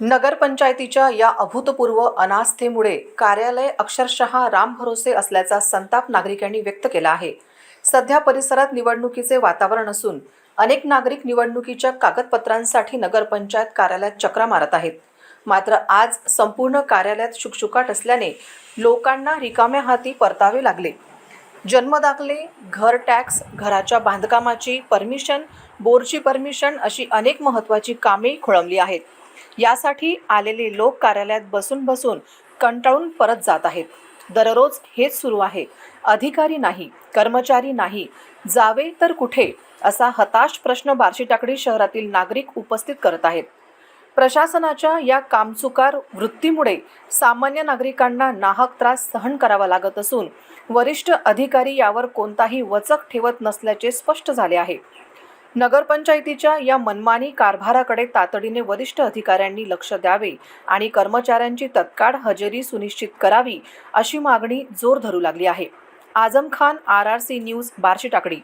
नगरपंचायतीच्या या अभूतपूर्व अनास्थेमुळे कार्यालय अक्षरशः रामभरोसे असल्याचा संताप नागरिकांनी व्यक्त केला आहे. सध्या परिसरात निवडणुकीचे वातावरण असून अनेक नागरिक निवडणुकीच्या कागदपत्रांसाठी नगरपंचायत कार्यालयात चक्रा मारत आहेत. मात्र आज संपूर्ण कार्यालयात शुकशुकाट असल्याने लोकांना रिकाम्या हाती परतावे लागले. जन्मदाखले घर टॅक्स घराच्या बांधकामाची परमिशन बोरची परमिशन अशी अनेक महत्त्वाची कामे खोळंबली आहेत. यासाठी आलेले लोक कार्यालयात बसून बसून कंटाळून परत जात आहेत. दररोज हेच सुरू आहे. अधिकारी नाही कर्मचारी नाही जावे तर कुठे? असा हताश प्रश्न बार्शीटाकडी शहरातील नागरिक उपस्थित करत आहेत. प्रशासनाच्या या कामचुकार वृत्तीमुळे सामान्य नागरिकांना नाहक त्रास सहन करावा लागत असून वरिष्ठ अधिकारी यावर कोणताही वचक ठेवत नसल्याचे स्पष्ट झाले आहे. नगरपंचायतीच्या या मनमानी कारभाराकडे तातडीने वरिष्ठ अधिकाऱ्यांनी लक्ष द्यावे आणि कर्मचाऱ्यांची तत्काळ हजेरी सुनिश्चित करावी अशी मागणी जोर धरू लागली आहे. Azam Khan R R C news Barshi टाकडी